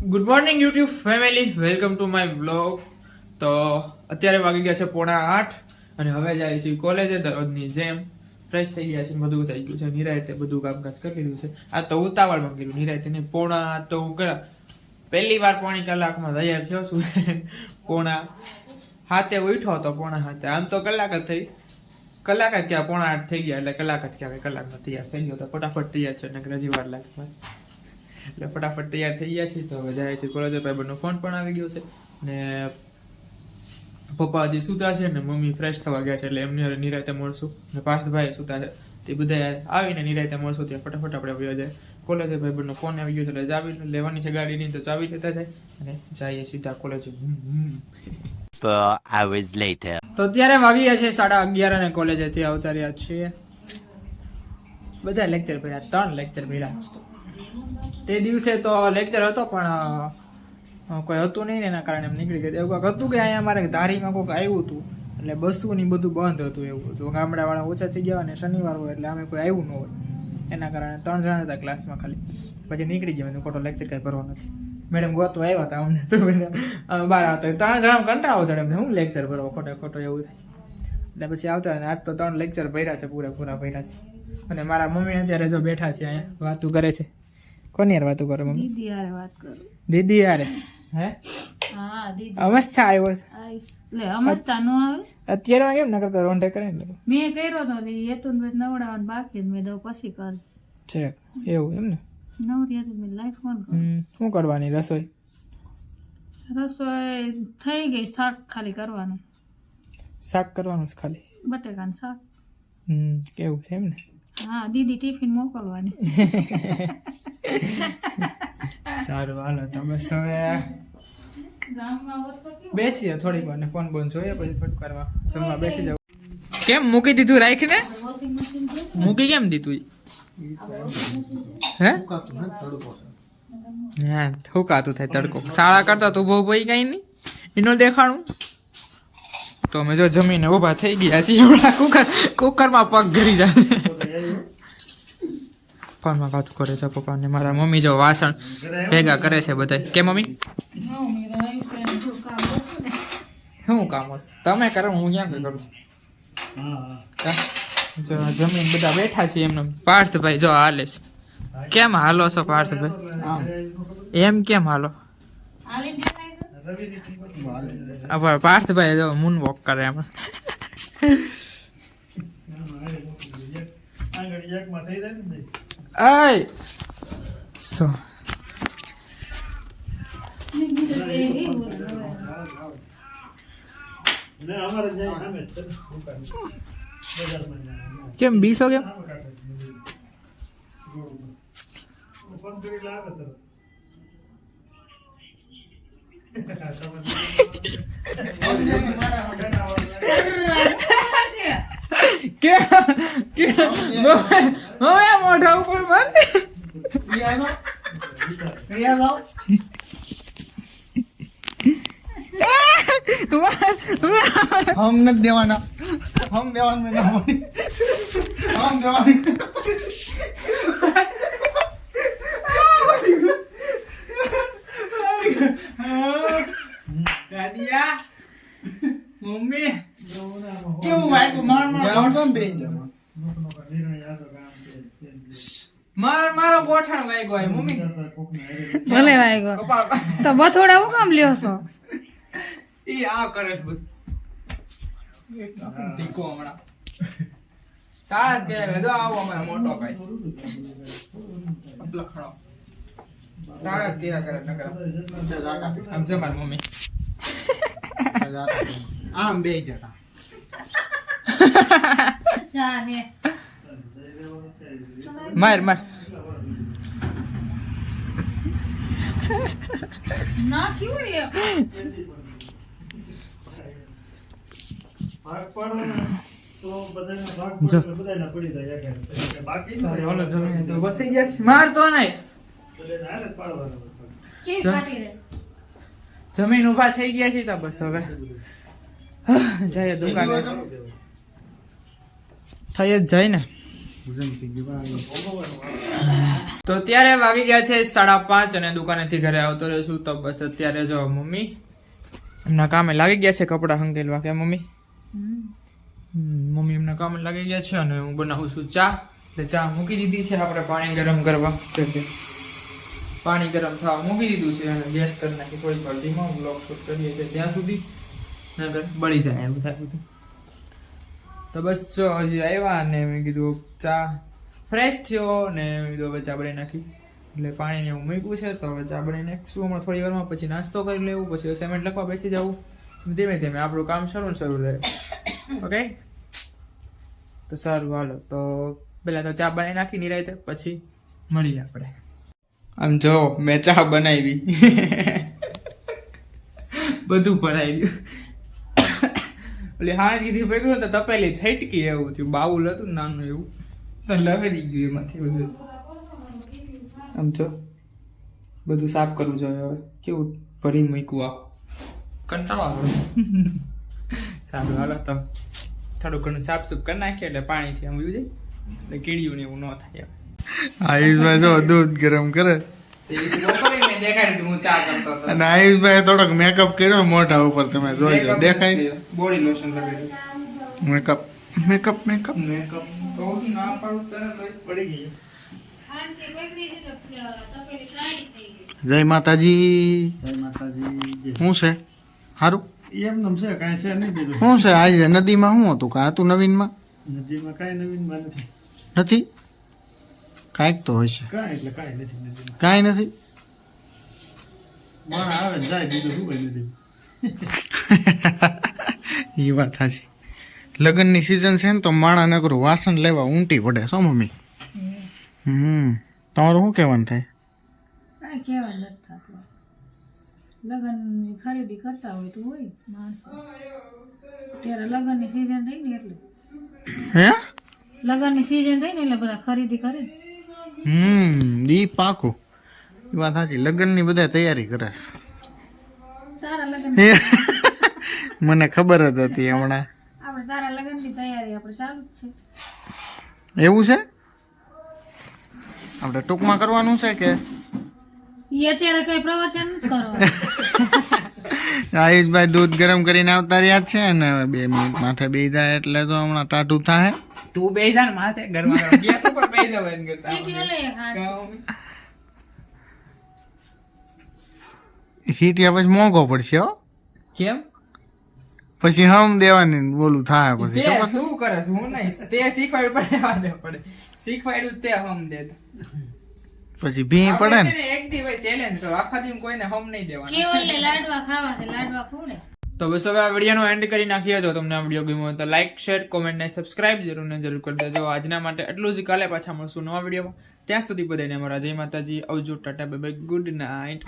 Good morning YouTube family welcome to my blog તો અત્યારે વાગી ગયા છે પોણા આઠ અને હવે જાય છે કોલેજે દરરોજની જેમ ફ્રેશ થઈ ગયા છે, બધું થઈ ગયું છે. નિરાયતે બધું કામકાજ કરી લીધું છે. આ તો ઉતાવળમાં કર્યું નિરાયતે નહીં, પોણા તો હું કરા પહેલી વાર પોણી કલાકમાં તૈયાર થયો છું. પોણા હાથે ઉઠ્યો તો પોણા હાથે. આમ તો કલાક જ થઈ, કલાક જ ક્યાં પોણા આઠ થઈ ગયા, એટલે કલાક જ ક્યાં કલાકમાં તૈયાર થઈ ગયો તો ફટાફટ તૈયાર છે અને હજી વાર લાગે એટલે ફટાફટ તૈયાર થઈ ગયા છીએ. તો હવે જાય છે કોલેજ ભાઈબંધનો ફોન પણ આવી ગયો છે. ને પપ્પા હજી સૂતા છે ને મમ્મી ફ્રેશ થવા ગયા છે એટલે એમને નિરાતે મળશું. ને પાર્થભાઈ સૂતા છે. તે બધા આવીને નિરાતે મળશું. ત્યાં ફટાફટ આપણે વયો જાય. કોલેજ ભાઈબંધનો ફોન આવી ગયો છે એટલે ચાવી લેવાની છે ગાડીની તો ચાવી લેતા જાય. અને જઈએ સીધા કોલેજ. તો અત્યારે વાગી છે સાડા અગિયાર અને કોલેજેથી આવતા રહ્યા છીએ. બધા લેક્ચર ભર્યા ત્રણ લેક્ચર ભર્યા. તે દિવસે તો લેક્ચર હતો પણ કોઈ હતું નહીં એના કારણે નીકળી ગયા એવું કંઈક હતું કે અહીંયા મારે ધારીમાં કોઈક આવ્યું હતું, એટલે બસું ને બધું બંધ હતું એવું. હતું ગામડાવાળા ઓછા થઈ ગયા અને શનિવાર હોય એટલે અમે કોઈ આવ્યું ન હોય. એના કારણે ત્રણ જણા હતા ક્લાસમાં ખાલી. પછી નીકળી ગયા, મેં ખોટો લેક્ચર કાંઈ ભરવો નથી. મેડમ ગોતો આવ્યા હતા અમને તો બહાર આવતા ત્રણ જણા કંટાળો છે એમ હું લેક્ચર ભરવો? ખોટો ખોટો એવું થાય. એટલે પછી આવતા અને આજ તો ત્રણ લેક્ચર ભર્યા છે, પૂરેપૂરા ભર્યા છે. અને મારા મમ્મી અત્યારે જો બેઠા છે અહીંયા, વાતું કરે છે. કોની યાર વાતું કરો મમ્મી? દીદી યાર વાત કરો. દીદી યાર હે? હા દીદી. અમસ્તા આવ્યો લે અમસ્તા નો આવે? અત્યારે કેમ ન કરતો રોંઢે કરે ને મેં કર્યો તો હેતુ મેં નવડાવવાનું બાકી મેં દઉં પછી કર. છે એવું એમ ને? નવરી હતી મેં લાઈફ ફોન કર. શું કરવાની રસોઈ? રસોઈ થઈ ગઈ શાક ખાલી કરવાનું. શાક કરવાનું છે ખાલી. બટેકાનું શાક. હમ કેવું છે એમ ને? હા દીદી ટિફિન મોકલવાની. સારું હાલો તો બસ હવે? બેસીએ થોડીક વાર ને ફોન બોન જોઈએ પછી થોડીક વારમાં જમવા બેસી જાવ કેમ મૂકી દીધું રાખીને મૂકી કેમ દીધું? હે? હા થોકાતું થાય તડકો. શાળા કરતા તું બહુ ભાઈ કઈ નહીં. એનું દેખાણું. તો અમે જો જમીને ઊભા થઈ ગયા છીએ હમણાં કુકર કુકરમાં પગ ઘરી જાય. ફોનમાં વાત કરે છે પપ્પા ને મારા મમ્મી જો વાસણ ભેગા કરે છે બધા કે મમ્મી? શું કામ હશે? તમે કરો હું ક્યાં કરું? જમીન બધા બેઠા છીએ એમને પાર્થભાઈ જો હાલે છે. કેમ હાલો છો પાર્થભાઈ? એમ કેમ હાલો? પાર્થભાઈ જો મૂન વોક કરે એમ. આય સો કેમ બીસો કેમ કે કે હવે મોઢા ઉપર મન હમ નથી દેવાના. હમ દેવાનું હમ દેવાની. કેવું ભાઈ માર માર બેન જમા માર મારો ગોઠણ વાગ્યો હોય મમ્મી. ભલે વાગ્યો તો બથોડા હું કામ લ્યો છો? ઈ આ કરે છે બધું. ટીકો હમણાં. ચાલ કે જો આવો અમારો મોટો ભાઈ. લખણો સાડા કેરા કરે નકરા. આમ છે મારી મમ્મી. આમ બે જતા. જા ને માર માર જમીને ઊભા થઈ ગયા છે તો બસ હવે. જઈએ દુકાને. થઈ જ જાય ને. તો ત્યારે વાગી ગયા છે સાડા પાંચ અને દુકાનેથી ઘરે આવતો રહેશું. તો બસ અત્યારે જો મમ્મી એમના કામે લાગી ગયા છે કપડાં હંગેલવા. કે મમ્મી? મમ્મી એમના કામે લાગી ગયા છે અને હું બનાવું છું ચા. એટલે ચા મૂકી દીધી છે. આપણે પાણી ગરમ કરવા. પાણી ગરમ થવા મૂકી દીધું છે અને ગેસ કરી નાખી. થોડીક વાર ધીમા બ્લોક શૂટ કરીએ છીએ ત્યાં સુધી. નગર બળી જાય એવું થાય બધું. તો બસ હજી આવ્યા અને મેં કીધું ચા ફ્રેશ થયો ને કીધું હવે ચાબડી નાખી. એટલે પાણીને એવું મૂક્યું છે, તો હવે ચા બનાવી નાખીશું. હમણાં થોડી વારમાં પછી નાસ્તો કરી લેવું, પછી અસાઇનમેન્ટ લખવા બેસી જવું. ધીમે ધીમે આપણું કામ શરૂ શરૂ રહે ઓકે તો સારું, હાલો. તો પેલા તો ચા બનાવી નાખી નિરાયતે, પછી મળીએ આપણે. આમ જો, મેં ચા બનાવી. બધું ભરાઈ ગયું. એટલે હાજ કીધી પકડ્યું તો તપેલી છટકી એવું થયું બાઉલ હતું નાનું એવું. તો લહેરી ગયું એમાંથી બધું. આમ જો બધું સાફ કરવું જોઈએ હવે. કેવું ભરી મૂક્યું આખું? કંટાળો આવે. સારું હાલો તો થોડું ઘણું સાફ સૂફ કરી નાખીએ એટલે પાણીથી આમ જાય. એટલે કીડીયું ને એવું ન થાય આયુષભાઈ જો દૂધ ગરમ કરે. દેખાડી હું ચા કરતો હતો. અને આયુષભાઈ થોડોક મેકઅપ કર્યો મોઢા ઉપર તમે જોઈ દેખાય? બોડી લોશન લગાડી મેકઅપ મેકઅપ મેકઅપ મેકઅપ તો ના પાડું તરત પડી ગઈ. જય માતાજી. જય માતાજી. શું છે? સારું એમ છે કાંઈ છે નહીં બીજું શું છે? આજે નદીમાં શું હતું? કાં હતું નવીનમાં? નદીમાં કાંઈ નવીનમાં નથી. નથી? કાંઈક તો હોય છે. કાંઈ એટલે કાંઈ નથી નદીમાં. કાંઈ નથી? માણ આવે ને જાય બીજું શું હોય નથી એ વાત સાચી. લગ્નની સિઝન છે ને તો માણા નકરું વાસણ લેવા ઊંટી પડે શું મમ્મી? હમ તમારું શું કહેવાનું થાય? લગ્નની ખરીદી કરતા હોય તો હોય માણસો. ત્યારે લગ્નની સિઝન રહી ને એટલે. હે? લગ્નની સિઝન રહી ને એટલે બધા ખરીદી કરે હમ ઈ પાકું. વાત સાચી. લગ્નની બધા તૈયારી કરે છે. તારા લગ્ન હે? મને ખબર જ હતી હમણાં. આપણે તારા લગ્નની તૈયારી આપણે ચાલુ જ છે. એવું છે? આપણે ટૂંકમાં કરવાનું છે કે? આયુષભાઈ દૂધ ગરમ કરીને આવતા રહ્યા છે અને બે મિનિટ માથે બે જાય એટલે તો હમણાં ટાટું થાય તું બે જા ને માથે. ગરમ ગેસ ઉપર બે જવા સીટિયા પછી મોંઘો પડશે હો. કેમ? પછી હમ દેવાની બોલું થાય પછી તે શું કરે હું નહીં. તે શીખવાડ્યું પડે આવવા દે પડે. શીખવાડ્યું તે હમ દે. પછી ભી પડે ને? એક દી ભાઈ ચેલેન્જ કરો. આખા દિન કોઈને હમ નહીં દેવાનું. કેવલને લાડવા ખાવા છે લાડવા ખવડે તો બસ હવે આ વિડીયોનો એન્ડ કરી નાખીએ. જો તમને આ વીડિયો ગમ્યો હોય તો લાઈક શેર કોમેન્ટ ને સબસ્ક્રાઇબ જરૂર ને જરૂર કરી દેજો. આજના માટે એટલું જ. કાલે પાછા મળશું નવા વિડીયોમાં. ત્યાં સુધી બધાને અમારા જય માતાજી. આવજો ટાટા બે બાય ગુડ નાઇટ